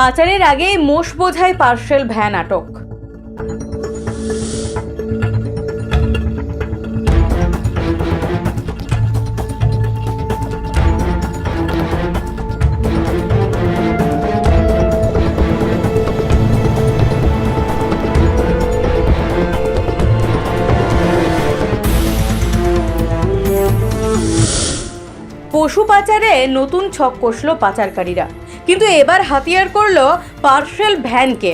পাচারের আগে মোষ বোঝায় পার্সেল ভ্যান আটক। পশু পাচারে নতুন ছক কষল পাচারকারীরা। কিন্তু এবার হাতিয়ার করল পার্সেল ভ্যানকে।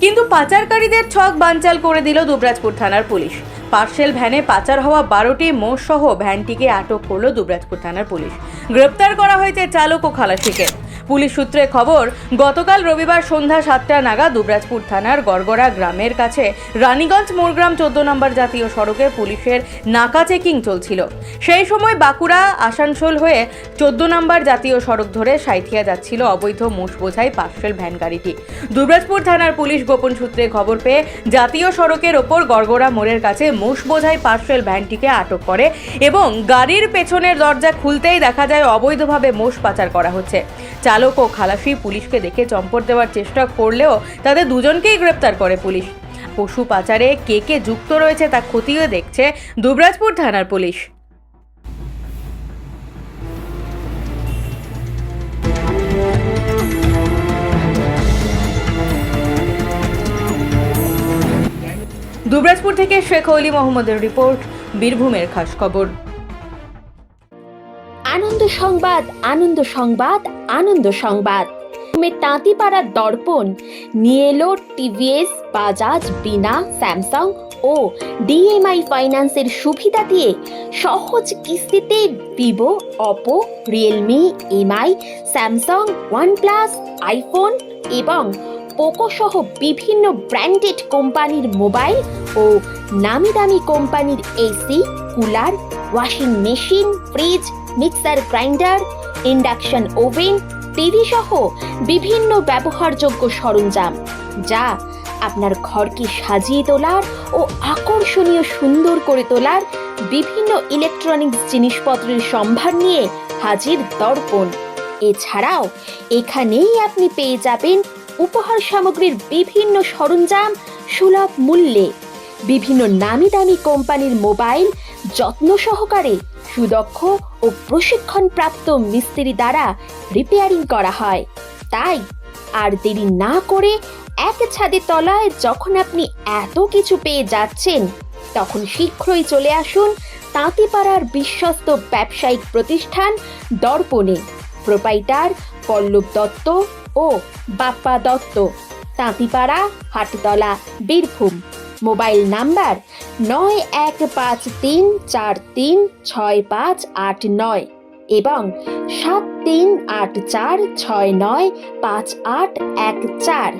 কিন্তু পাচারকারীদের ছক বানচাল করে দিল দুবরাজপুর থানার পুলিশ। পার্সেল ভ্যানে পাচার হওয়া বারোটি মোষ সহ ভ্যানটিকে আটক করল দুবরাজপুর থানার পুলিশ। গ্রেপ্তার করা হয়েছে চালক ও খালাসিকে। পুলিশ সূত্রে খবর, গতকাল রবিবার সন্ধ্যা সাতটা নাগাদ দুবরাজপুর থানার গড়গড়া গ্রামের কাছে রানীগঞ্জ মোরগ্রাম চোদ্দ নম্বর জাতীয় সড়কে পুলিশের নাকা চেকিং চলছিল। সেই সময় বাঁকুড়া, আসানসোল হয়ে চোদ্দ নম্বর জাতীয় সড়ক ধরে সাঁইথিয়া যাচ্ছিল অবৈধ মোষ বোঝাই পার্সেল ভ্যান গাড়িটি। দুবরাজপুর থানার পুলিশ গোপন সূত্রে খবর পেয়ে জাতীয় সড়কের ওপর গড়গড়া মোড়ের কাছে মোষ বোঝাই পার্সেল ভ্যানটিকে আটক করে এবং গাড়ির পেছনের দরজা খুলতেই দেখা যায় অবৈধভাবে মোষ পাচার করা হচ্ছে। চালক ও খালাসি পুলিশকে দেখে চম্পট দেওয়ার চেষ্টা করলেও তাদের দুজনকেই গ্রেপ্তার করে পুলিশ। পশু পাচারে কে কে যুক্ত রয়েছে তা খতিয়ে দেখছে দুবরাজপুর থানার পুলিশ। দুবরাজপুর থেকে শেখ অলি মোহাম্মদের রিপোর্ট, বীরভূমের খাস খবর। আনন্দ সংবাদ আনন্দ সংবাদ আনন্দ সংবাদ। তাঁতিপাড়ার দর্পণ। নিয়ে এলো টিভিএস, বাজাজ, বিনা, স্যামসাং ও ডিএমআই ফাইন্যান্সের সুবিধা দিয়ে সহজ কিস্তিতে Vivo, Oppo, Realme, MI, Samsung, OnePlus, iPhone এবং পোকো সহ বিভিন্ন ব্র্যান্ডেড কোম্পানির মোবাইল ও নামি দামি কোম্পানির AC, cooler, washing machine, fridge mixer grinder, induction oven, TV সহ বিভিন্ন ব্যবহারযোগ্য সরঞ্জাম, যা আপনার ঘরকে সাজিয়ে তোলার ও আকর্ষণীয় সুন্দর করে তোলার বিভিন্ন ইলেকট্রনিক্স জিনিসপত্রের সম্ভার নিয়ে হাজির দর্পণ। এছাড়াও এখানেই আপনি পেয়ে যাবেন উপহার সামগ্রীর বিভিন্ন সরঞ্জাম সুলভ মূল্যে, বিভিন্ন নামি দামি কোম্পানির মোবাইল যত্ন সহকারে সুদক্ষ ও প্রশিক্ষণপ্রাপ্ত মিস্ত্রি দ্বারা রিপেয়ারিং করা হয়। তাই আর দেরি না করে এক ছাদের তলায় যখন আপনি এত কিছু পেয়ে যাচ্ছেন, তখন শীঘ্রই চলে আসুন তাঁতিপাড়ার বিশ্বস্ত ব্যবসায়িক প্রতিষ্ঠান দর্পণে। প্রোপাইটার পল্লব দত্ত ও বাপ্পা দত্ত। তাঁতিপাড়া, হাটতলা, বীরভূম। মোবাইল নাম্বার নয় এক পাঁচ তিন চার তিন ছয় পাঁচ আট নয় এবং সাত তিন আট চার ছয় নয় পাঁচ আট এক চার।